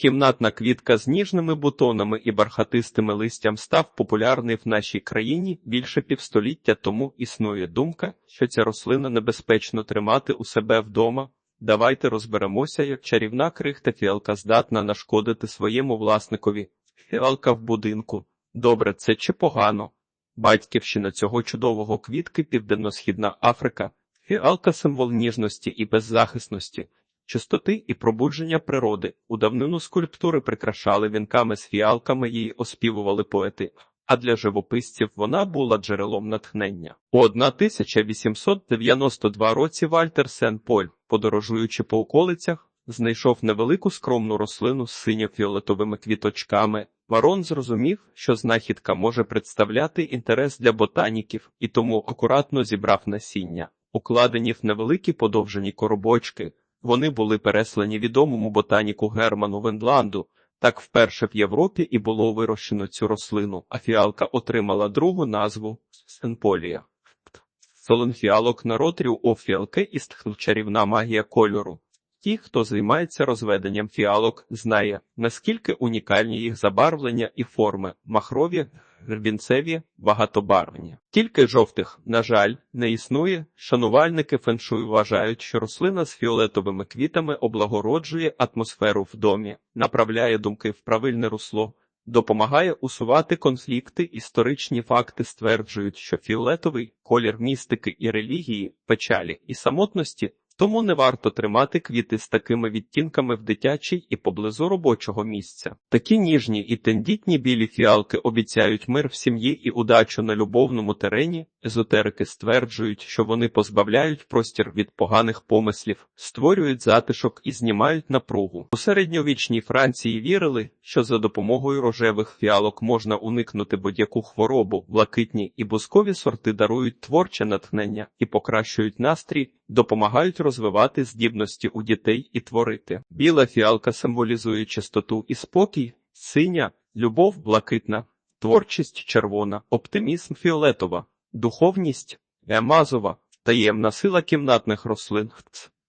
Кімнатна квітка з ніжними бутонами і бархатистими листям став популярний в нашій країні більше півстоліття тому існує думка, що ця рослина небезпечно тримати у себе вдома. Давайте розберемося, як чарівна крихта фіалка здатна нашкодити своєму власникові. Фіалка в будинку. Добре, це чи погано? Батьківщина цього чудового квітки Південно-Східна Африка. Фіалка символ ніжності і беззахисності чистоти і пробудження природи. У давнину скульптури прикрашали вінками з фіалками її оспівували поети, а для живописців вона була джерелом натхнення. У 1892 році Вальтер Сен-Поль, подорожуючи по околицях, знайшов невелику скромну рослину з синьо-фіолетовими квіточками. Варон зрозумів, що знахідка може представляти інтерес для ботаніків і тому акуратно зібрав насіння, укладені в невеликі подовжені коробочки. Вони були переслані відомому ботаніку Герману Вендланду. Так вперше в Європі і було вирощено цю рослину, а фіалка отримала другу назву Сенполія. Солон фіалок народ рюофіалки і чарівна магія кольору. Ті, хто займається розведенням фіалок, знає, наскільки унікальні їх забарвлення і форми махрові, грбінцеві, багатобарвні. Тільки жовтих, на жаль, не існує. Шанувальники феншую вважають, що рослина з фіолетовими квітами облагороджує атмосферу в домі, направляє думки в правильне русло. Допомагає усувати конфлікти, історичні факти стверджують, що фіолетовий колір містики і релігії, печалі і самотності тому не варто тримати квіти з такими відтінками в дитячій і поблизу робочого місця. Такі ніжні і тендітні білі фіалки обіцяють мир в сім'ї і удачу на любовному терені. Езотерики стверджують, що вони позбавляють простір від поганих помислів, створюють затишок і знімають напругу. У середньовічній Франції вірили, що за допомогою рожевих фіалок можна уникнути будь-яку хворобу, блакитні і бускові сорти дарують творче натхнення і покращують настрій допомагають розвивати здібності у дітей і творити. Біла фіалка символізує чистоту і спокій, синя, любов блакитна, творчість червона, оптимізм фіолетова, духовність емазова, таємна сила кімнатних рослин.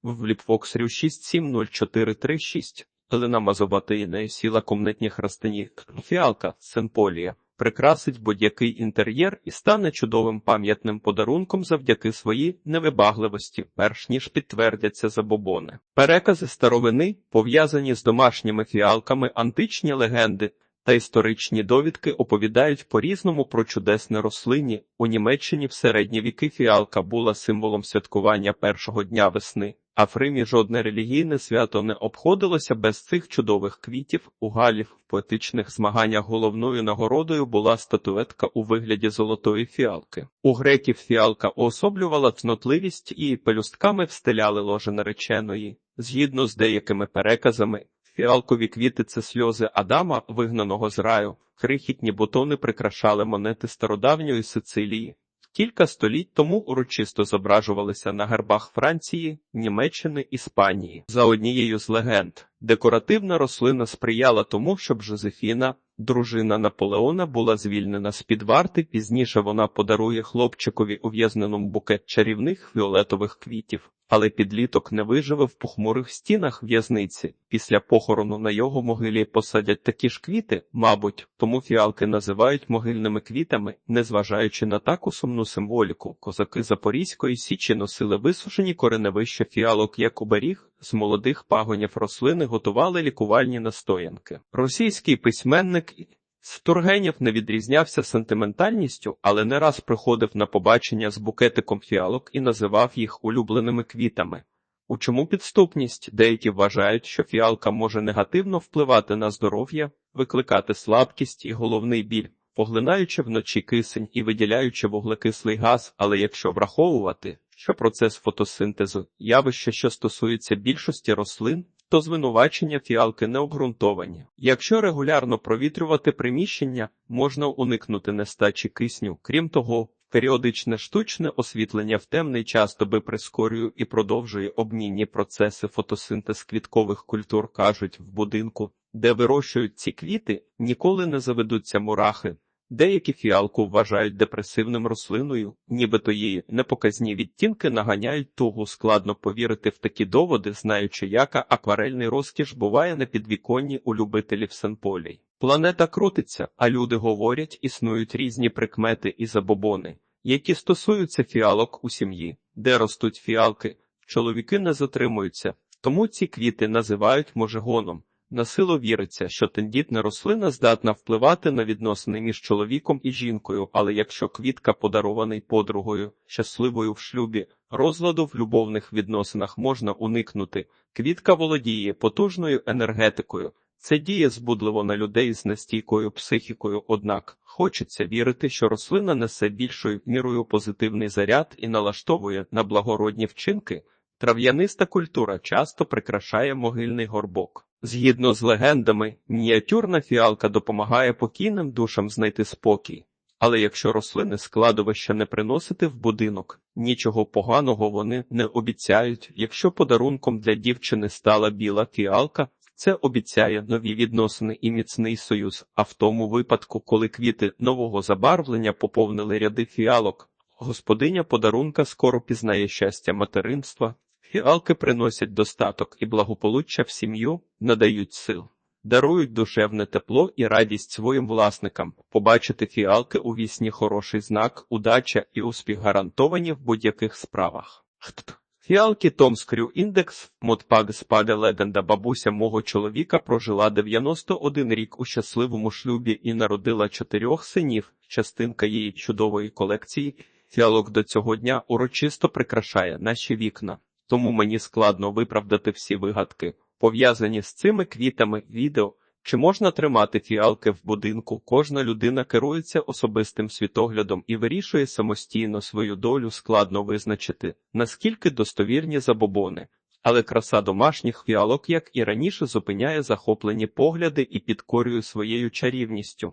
В Ліпфоксрю 670436. Елена Мазоватина сіла комнатних растині, фіалка, сенполія прикрасить будь-який інтер'єр і стане чудовим пам'ятним подарунком завдяки своїй невибагливості, перш ніж підтвердяться забобони. Перекази старовини, пов'язані з домашніми фіалками, античні легенди та історичні довідки оповідають по різному про чудесне рослині. У Німеччині в середні віки фіалка була символом святкування першого дня весни. А в Римі жодне релігійне свято не обходилося без цих чудових квітів. У Галів в поетичних змаганнях головною нагородою була статуетка у вигляді золотої фіалки. У греків фіалка уособлювала цнотливість і пелюстками встиляли ложе нареченої. Згідно з деякими переказами, фіалкові квіти це сльози Адама, вигнаного з раю. Крихітні бутони прикрашали монети стародавньої Сицилії. Кілька століть тому урочисто зображувалися на гербах Франції, Німеччини, Іспанії. За однією з легенд, декоративна рослина сприяла тому, щоб Жозефіна, дружина Наполеона, була звільнена з під варти. Пізніше вона подарує хлопчикові ув'язненому букет чарівних фіолетових квітів. Але підліток не виживе в похмурих стінах в'язниці. Після похорону на його могилі посадять такі ж квіти, мабуть, тому фіалки називають могильними квітами, незважаючи на таку сумну символіку. Козаки Запорізької січі носили висушені кореневища фіалок як оберіг, з молодих пагонів рослини готували лікувальні настоянки. Російський письменник Стургенєв не відрізнявся сентиментальністю, але не раз приходив на побачення з букетиком фіалок і називав їх улюбленими квітами. У чому підступність? Деякі вважають, що фіалка може негативно впливати на здоров'я, викликати слабкість і головний біль, поглинаючи вночі кисень і виділяючи вуглекислий газ, але якщо враховувати, що процес фотосинтезу явище, що стосується більшості рослин, то звинувачення фіалки не обґрунтовані. Якщо регулярно провітрювати приміщення, можна уникнути нестачі кисню. Крім того, періодичне штучне освітлення в темний час доби прискорює і продовжує обмінні процеси фотосинтез квіткових культур, кажуть в будинку, де вирощують ці квіти, ніколи не заведуться мурахи. Деякі фіалку вважають депресивним рослиною, нібито її непоказні відтінки наганяють тугу складно повірити в такі доводи, знаючи, яка акварельний розкіш буває на підвіконні у любителів сенполій. Планета крутиться, а люди говорять, існують різні прикмети і забобони, які стосуються фіалок у сім'ї, де ростуть фіалки. Чоловіки не затримуються, тому ці квіти називають можигоном. На силу віриться, що тендітна рослина здатна впливати на відносини між чоловіком і жінкою, але якщо квітка подарований подругою, щасливою в шлюбі, розладу в любовних відносинах можна уникнути. Квітка володіє потужною енергетикою. Це діє збудливо на людей з нестійкою психікою, однак хочеться вірити, що рослина несе більшою мірою позитивний заряд і налаштовує на благородні вчинки. Трав'яниста культура часто прикрашає могильний горбок. Згідно з легендами, мініатюрна фіалка допомагає покійним душам знайти спокій. Але якщо рослини складовища не приносити в будинок, нічого поганого вони не обіцяють. Якщо подарунком для дівчини стала біла фіалка, це обіцяє нові відносини і міцний союз. А в тому випадку, коли квіти нового забарвлення поповнили ряди фіалок, господиня подарунка скоро пізнає щастя материнства. Фіалки приносять достаток і благополуччя в сім'ю, надають сил, дарують душевне тепло і радість своїм власникам. Побачити фіалки у вісні хороший знак, удача і успіх гарантовані в будь-яких справах. Фіалки Томскрю індекс, Мотпаг спаде легенда бабуся мого чоловіка прожила 91 рік у щасливому шлюбі і народила чотирьох синів. Частинка її чудової колекції. Фіалок до цього дня урочисто прикрашає наші вікна тому мені складно виправдати всі вигадки, пов'язані з цими квітами відео. Чи можна тримати фіалки в будинку? Кожна людина керується особистим світоглядом і вирішує самостійно свою долю складно визначити, наскільки достовірні забобони. Але краса домашніх фіалок, як і раніше, зупиняє захоплені погляди і підкорює своєю чарівністю.